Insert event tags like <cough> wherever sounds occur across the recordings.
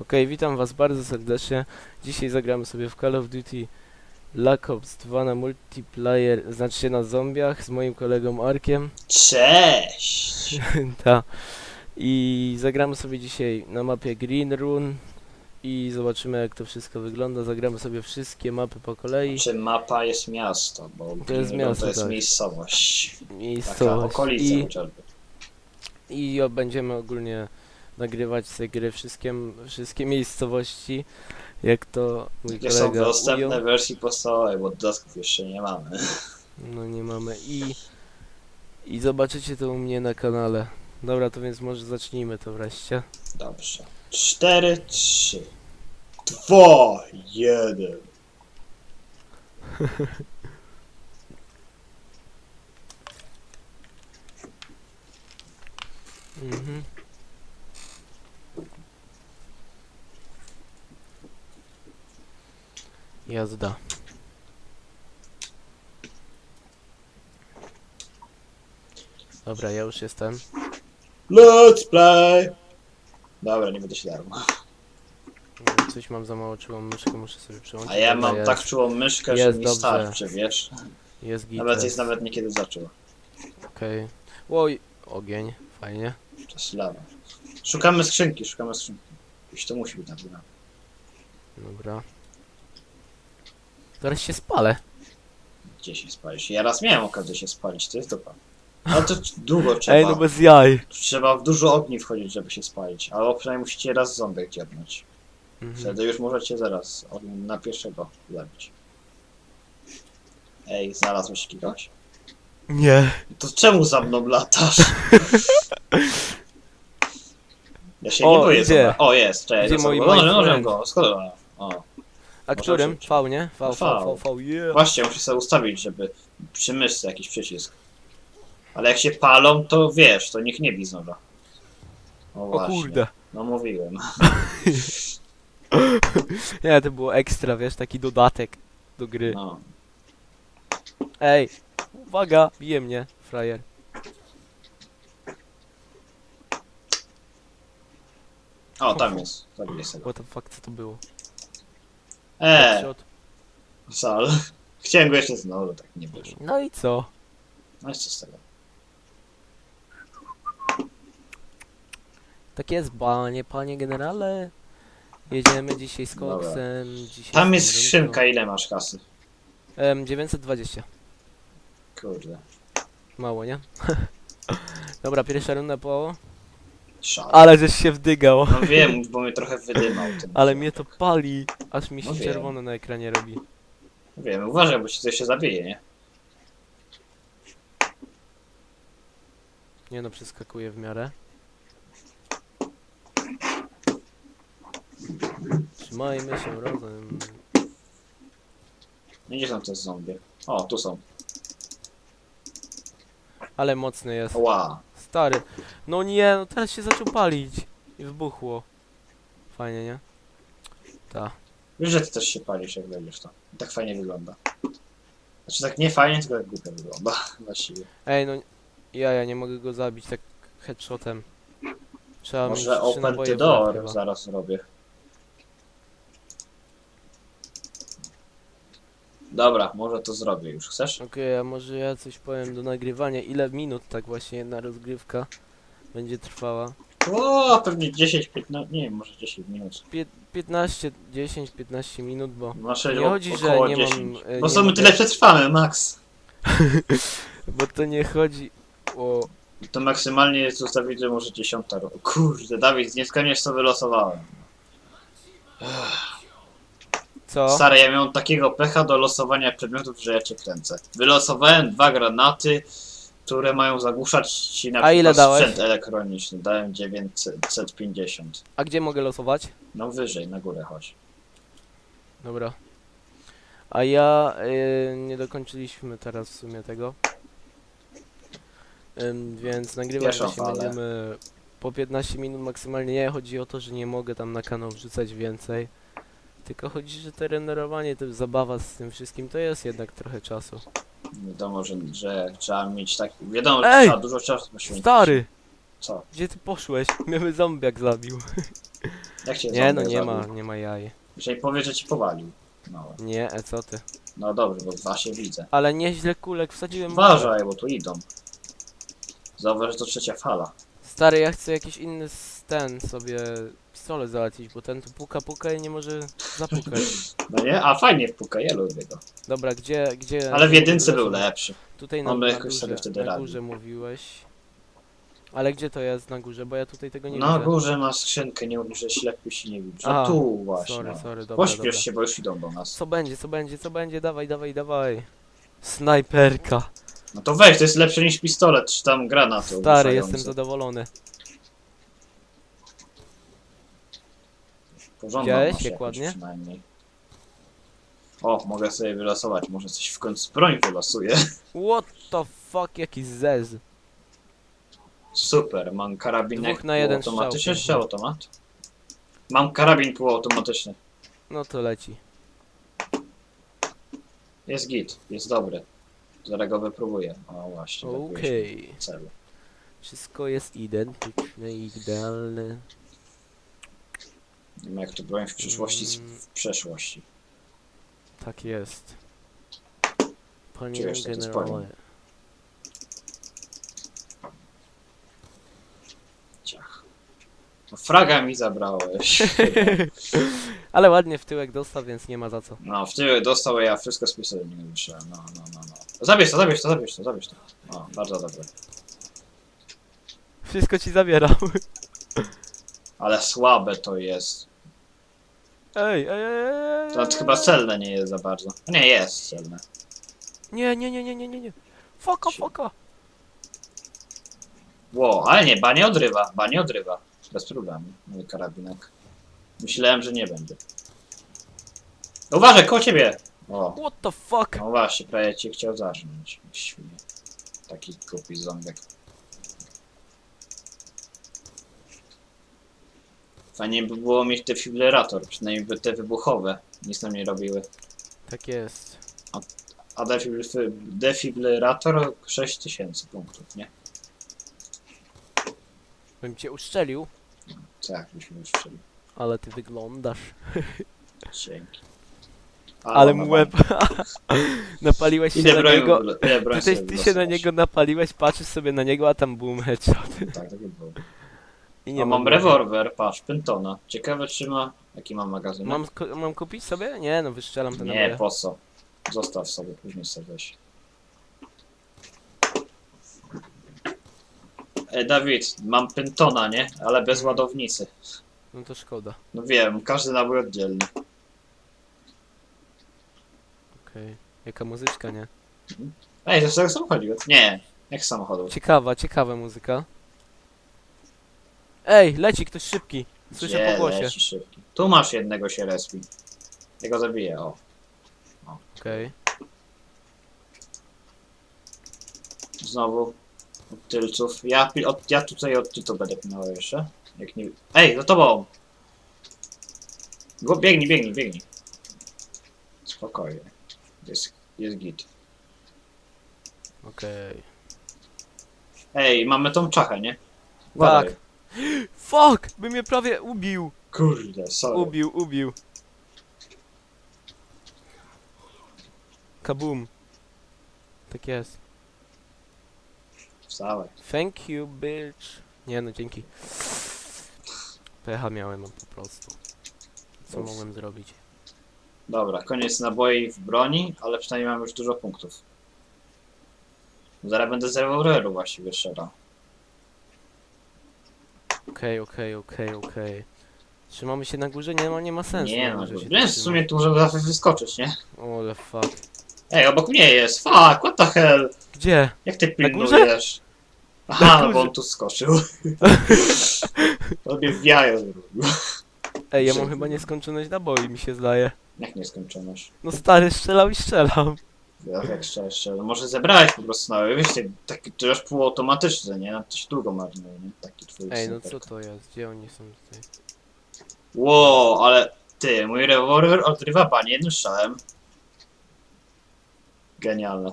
Okej, witam was bardzo serdecznie. Dzisiaj zagramy sobie w Call of Duty Black Ops 2 na multiplayer, znaczy się na zombiach z moim kolegą Arkiem. Cześć! <laughs> Ta. I zagramy sobie dzisiaj na mapie Green Run i zobaczymy jak to wszystko wygląda. Zagramy sobie wszystkie mapy po kolei. Czy mapa jest miasto? Bo jest Greenwood miasto, to jest tak. miejscowość. Taka Miejscowość. okolica I, chociażby. I będziemy ogólnie nagrywać tej gry wszystkie, wszystkie miejscowości, jak to mój Jakie są kolega dostępne ujął. wersji podstawowej, bo dodatków jeszcze nie mamy. No nie mamy i i zobaczycie to u mnie na kanale. Dobra, to więc może zacznijmy to wreszcie. Dobrze. 4, 3, 2, 1. Mhm. Jazda. Dobra, ja już jestem. Let's play! Dobra, nie będę się darł. Coś mam za mało czułą myszkę, muszę sobie przełączyć. A ja Dobra, mam jest, tak czułą myszkę, że Jest mi dobrze. starczy, wiesz? Jest git. Nawet jest nawet niekiedy zaczęła. Okej. Oj, ogień, fajnie. To jest lawa. Szukamy skrzynki, szukamy skrzynki. Już to musi być nagrane. Dobra. Zaraz się spalę. Gdzie się spalisz? Ja raz miałem okazję się spalić, to jest dopa. Ale to długo trzeba. <laughs> Ej, no bez jaj. Trzeba w dużo ogni wchodzić, żeby się spalić. Albo przynajmniej musicie raz ząbek dziabnąć. Mhm. Wtedy już możecie zaraz od, na pierwszego zabić. Ej, znalazłeś kogoś? Nie. To czemu za mną latasz? <laughs> Ja się O, nie boję idzie. O, jest, cześć. Idzie to mój są- no, my Nożem friend. go, skąd? O. A którym? V, nie? V, V, V. V, V, yeah. Właśnie, muszę sobie ustawić, żeby przy myszce jakiś przycisk. Ale jak się palą, to wiesz, to niech nie bij znowu. O, O właśnie. kurde. No mówiłem. <laughs> Nie, to było ekstra, wiesz, taki dodatek do gry. No. Ej, uwaga, bije mnie, frajer. O, tam jest. Zabiję sobie. What the fuck, co to było? Eee, Headshot. sal. Chciałem go jeszcze znowu, tak nie wyszło. No i co? No i co z tego? Tak jest, panie, panie generale. Jedziemy dzisiaj z Dobra. koksem. Dzisiaj Tam jest skrzynka, ile masz kasy? Em, 920. Kurde. Mało, nie? <laughs> Dobra, pierwsza runda po... Ale żeś się wdygał. No wiem, bo mnie trochę wydymał ten. Ale mnie to pali. Aż mi się No wiem. czerwono na ekranie robi. Wiem, uważaj, bo ci coś się zabije, nie? Nie no, przeskakuje w miarę. Trzymajmy się razem. No Gdzie są te zombie? O, tu są. Ale mocny jest. Ła. Stary. No nie, no teraz się zaczął palić. I wybuchło. Fajnie, nie? Ta. Wiesz, że ty też się palisz, jak będziesz to. I tak fajnie wygląda. Znaczy tak nie fajnie, tylko tak głupio wygląda. <laughs> Właściwie. Ej, no ja, ja nie mogę go zabić tak headshotem. Trzeba mieć Może trzy open naboje the w door chyba. zaraz zrobię. Dobra, może to zrobię już. Chcesz? Okej, a może ja coś powiem do nagrywania. Ile minut tak właśnie jedna rozgrywka będzie trwała? O, pewnie 10, 15, nie wiem, może 10 minut. Pie 15, 10, 15 minut, bo Nasze Nie chodzi, że około nie mam, 10. e, Bo nie co my mogę- tyle przetrwamy, max. <laughs> bo to nie chodzi o To maksymalnie jest zostawić, że może 10 ro- Kurde, Dawid, nie skaniesz co wylosowałem. Co? Stary, ja miałem takiego pecha do losowania przedmiotów, że ja cię kręcę. Wylosowałem dwa granaty, które mają zagłuszać ci na A ile przykład dałeś? sprzęt elektroniczny. Dałem 950. A gdzie mogę losować? No wyżej, na górę chodź. Dobra. A ja y, nie dokończyliśmy teraz w sumie tego. Ym, więc nagrywać Pierwszą falę. będziemy po 15 minut maksymalnie. Nie chodzi o to, że nie mogę tam na kanał wrzucać więcej. Tylko chodzi, że to renderowanie, to zabawa z tym wszystkim to jest jednak trochę czasu. Wiadomo, że, że trzeba mieć tak... Wiadomo, że Ej! trzeba dużo czasu poświęcić. Stary! Co? Gdzie ty poszłeś? Mnie zombiak zabił. <laughs> Jak cię Nie no, zombie nie zabił? ma, nie ma jaj. Jeżeli powie, że ci powalił. No, Nie, e, co ty? no dobrze, bo dwa się widzę. Ale nieźle kulek wsadziłem. Uważaj, bo tu idą. Zauważ, że to trzecia fala. Stary, ja chcę jakiś inny s- ten sobie pistolet załatwić, bo ten tu puka puka i nie może zapukać. No nie? A fajnie puka, ja lubię go. Dobra, gdzie, gdzie... Ale w jedynce był lepszy. Tutaj na, On by na jakoś sobie górze, wtedy na radził. górze mówiłeś. Ale gdzie to jest na górze, bo ja tutaj tego nie Na widzę. górze ma skrzynkę, nie że ślepy się nie widzi. Aha, No tu właśnie. Sorry, sorry, dobra, Pośpiesz dobra. się, bo już idą do nas. Co będzie, co będzie, co będzie? Dawaj, dawaj, dawaj. Snajperka. No to weź, to jest lepsze niż pistolet, czy tam granat. Stary, ogłuszający. jestem zadowolony. Porządną Widziałeś, masz jak jakąś ładnie? Przynajmniej. O, mogę sobie wylosować, może coś w końcu broń wylosuję. What the fuck, jaki zez. Super, mam karabinek Dwóch na jeden półautomatyczny strzał, czy automat? Mam karabin półautomatyczny. No to leci. Jest git, jest dobry. Zaraz go wypróbuję. O właśnie, Okej. okay. celu. Wszystko jest identyczne i idealne. Nie wiem jak to broń w przyszłości, z- Mm. w przeszłości. Tak jest. Panie Czujesz, to jest generale. Ciach. No, fraga mi zabrałeś. <laughs> Ale ładnie w tyłek dostał, więc nie ma za co. No, w tył dostał, a ja wszystko pistoletu nie wyszedłem. No, no, no. Zabierz to, zabierz to, zabierz to, zabierz to. No, bardzo dobre. Wszystko ci zabieram. <laughs> Ale słabe to jest. Ej, ej, ej, ej. To chyba celne nie jest za bardzo. Nie, jest celne. Nie, nie, nie, nie, nie, nie, nie. Foka, foka. Ło, ale nie, ba nie odrywa, ba nie odrywa. Bez problemu, mój karabinek. Myślałem, że nie będzie. Uważaj, koło ciebie! O, What the fuck? no właśnie, prawie cię chciał zarżnąć. Świnie. Taki głupi ząbek. Fajnie by było mieć defibrylator, przynajmniej by te wybuchowe nic nam nie robiły. Tak jest. A defibry- defibrylator 6000 punktów, nie? Bym cię uszczelił, jak byśmy już ale ty wyglądasz. <laughs> Dzięki. Ale mu łeb. <laughs> Napaliłeś się na niego. ile broń Ty, ty, się na niego napaliłeś, patrzysz sobie na niego, a tam boom headshot. Tak, tak było. I Nie nie mam ma rewolwer, patrz, Pentona. Ciekawe czy ma... Jaki mam magazyn? Mam, mam kupić sobie? Nie, no wystrzelam ten Nie, po co? Zostaw sobie, później sobie weź. Ej, Dawid, mam Pentona, nie? Ale bez ładownicy. No to szkoda. No wiem, każdy nabój oddzielny. Okej. Jaka muzyczka, nie? Ej, to z samochodu? Nie, jak z samochodu. Ciekawa, ciekawa muzyka. Ej, leci ktoś szybki. Słyszę Gdzie po głosie. leci szybki. Tu masz jednego się respi. Ja go zabiję, o. Okej. Znowu od tylców. Ja, od, ja tutaj od tyłu będę pilnował jeszcze. Jak nie... Ej, za tobą! Go, biegnij, biegnij, biegnij. Spokojnie. Jest, jest git. Okej. Ej, mamy tą czachę, nie? Uważaj. Tak. Fuck! By mnie prawie ubił. Kurde, sorry. Ubił, ubił. Kabum. Tak jest. Wstawaj. Thank you, bitch. Nie no, dzięki. Pecha miałem po prostu. Co mogłem zrobić? Dobra, koniec naboi w broni, ale przynajmniej mam już dużo punktów. Zaraz będę z rewolweru właściwie strzelał. Okej, okej, okej, okej. Trzymamy się na górze? Nie ma, nie ma sensu. nie na no, górze się w trzymać. sumie tu możemy zawsze wyskoczyć, nie? Ole fuck. Ej, obok mnie jest, fuck, what the hell? Gdzie? Jak ty Na górze? pilnujesz? Aha, no bo on tu skoczył. <laughs> Tobie w zrobił. Ej, ja mam chyba nieskończoność naboi, mi się zdaje. Jak nie skończoność? No stary, strzelał i strzelam. Ja jak szczerze, no może zebrałeś po prostu na wiesz, ty- taki to już półautomatyczny, nie? Coś długo marnuje, nie? Taki twój Ej, no co to jest? Gdzie oni są tutaj? Wow, ale ty, mój rewolwer odrywa panie jednym strzałem. Genialne.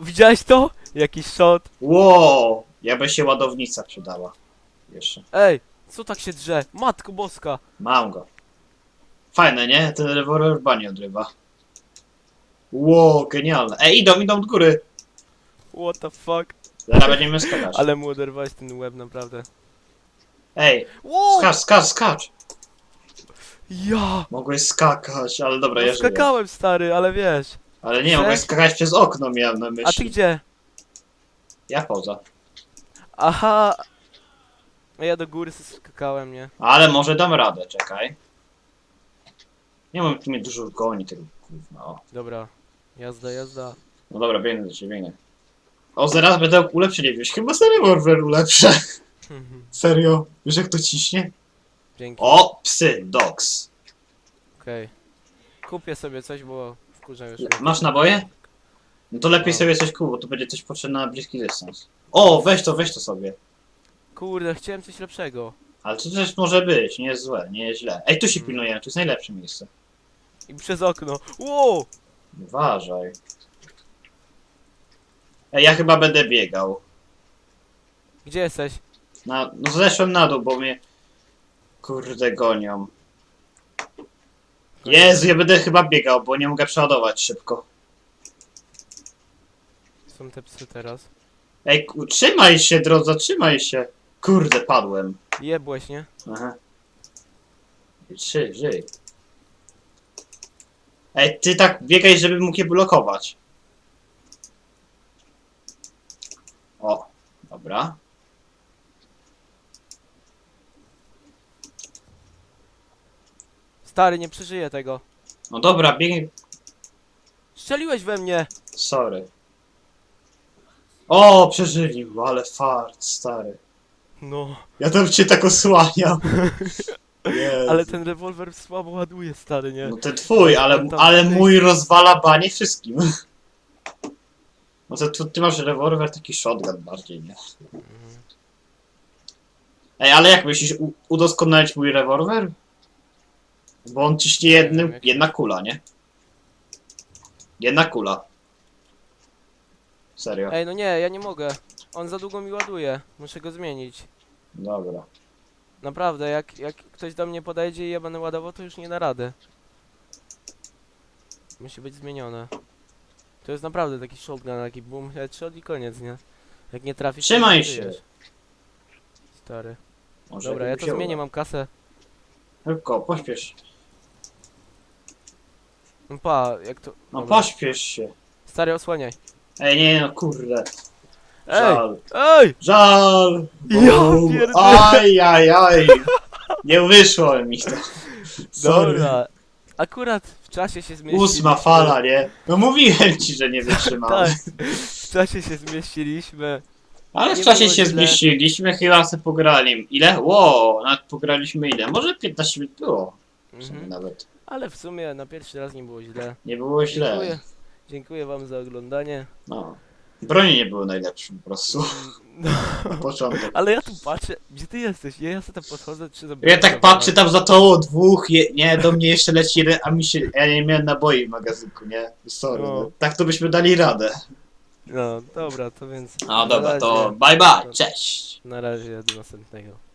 Widziałeś to? Jakiś shot. Wow, ja by się ładownica przydała. Jeszcze. Ej, Co tak się drze? Matko boska! Mam go. Fajne, nie? Ten rewolwer banie odrywa. Ło, genialne. Ej, idą, idą od góry. What the fuck? Zaraz będziemy skakać. Ale mu oderwałeś ten łeb, naprawdę. Ej, Wow! skacz, skacz, skacz. Ja! Mogłeś skakać, ale dobra, ja żyję. skakałem, stary, ale wiesz. Ale nie, mogłeś skakać przez okno, miałem na A ty myśli. gdzie? Ja poza. Aha! A Ja do góry skakałem, nie? Ale może dam radę, czekaj. Nie mam tu mnie dużo goni tego gówna, o. Dobra. Jazda, jazda. No dobra, biegnę do ciebie, biegnę. O, zaraz będę ulepszenie wziąć. Chyba sobie rewolwer ulepszę. <laughs> Serio? Wiesz jak to ciśnie? Dzięki. O, psy, dogs. Okej. Kupię sobie coś, bo wkurzę już. Masz naboje? No to lepiej No. sobie coś kup, bo to będzie coś potrzebne na bliski dystans. O, weź to, weź to sobie. Kurde, chciałem coś lepszego. Ale to też może być, nie jest złe, nie jest źle. Ej, tu się Mm. pilnujemy, to jest najlepsze miejsce. I przez okno. Wow! Uważaj. Ej, ja chyba będę biegał. Gdzie jesteś? Na, no zeszłem na dół, bo mnie... Kurde, gonią. Jezu, ja będę chyba biegał, bo nie mogę przeładować szybko. Są te psy teraz. Ej, ku- trzymaj się, drodza, trzymaj się. Kurde, padłem. Jebłeś, nie? Aha. Trzy, żyj. Ej, ty tak biegaj, żeby mógł je blokować. O, dobra. Stary, nie przeżyję tego. No dobra, biegnij. Strzeliłeś we mnie! Sorry. O, przeżylił, ale fart, stary. No, Ja tam cię tak osłaniam. <laughs> Jezu. ale ten rewolwer słabo ładuje, stary, nie? No ten twój, ale, tam ale ty- mój rozwala banie wszystkim. <laughs> No to tu, ty masz rewolwer, taki shotgun bardziej, nie? Ej, ale jak myślisz, u, udoskonalić mój rewolwer? Bo on ciśnie Nie jednym, jak- jedna kula, nie? Jedna kula. Serio. Ej, no nie, ja nie mogę. On za długo mi ładuje. Muszę go zmienić. Dobra. Naprawdę, jak, jak ktoś do mnie podejdzie i ja będę ładował, to już nie da rady. Musi być zmienione. To jest naprawdę taki shotgun, taki boom headshot i koniec, nie? Jak nie trafisz, to Trzymaj nie się. żyjesz. Stary. Może Dobra, ja jakby to się zmienię, uda. mam kasę. Szybko, pośpiesz. No pa, jak to... No Dobra. pośpiesz się. Stary, osłaniaj. Ej, nie no, kurde. Ej! Żal. Ej! Żal! Ja pierdolę. Aj, aj, aj. Nie wyszło mi to. Sorry. Dobra. Akurat w czasie się zmieściliśmy. Ósma fala, nie? No mówiłem ci, że nie wytrzymałem. Tak. W czasie się zmieściliśmy. Ale w Nie czasie było się źle. zmieściliśmy, chyba sobie pograli. Ile? Ło, nawet pograliśmy ile? Może 15 minut było. W sumie Mhm. nawet. Ale w sumie na pierwszy raz nie było źle. Nie było źle. Dziękuję. Dziękuję wam za oglądanie. No. Broni nie były najlepsze po prostu. No, Na początek. ale ja tu patrzę. Gdzie ty jesteś? Ja, ja sobie tam podchodzę, czy Ja tak patrzę tam za to dwóch, je, nie, do mnie jeszcze leci jeden, a mi się, ja nie miałem naboi w magazynku, nie? Sorry, No. no. tak to byśmy dali radę. No, dobra, to więc. No dobra, to razie- bye bye, cześć! Na razie, do następnego.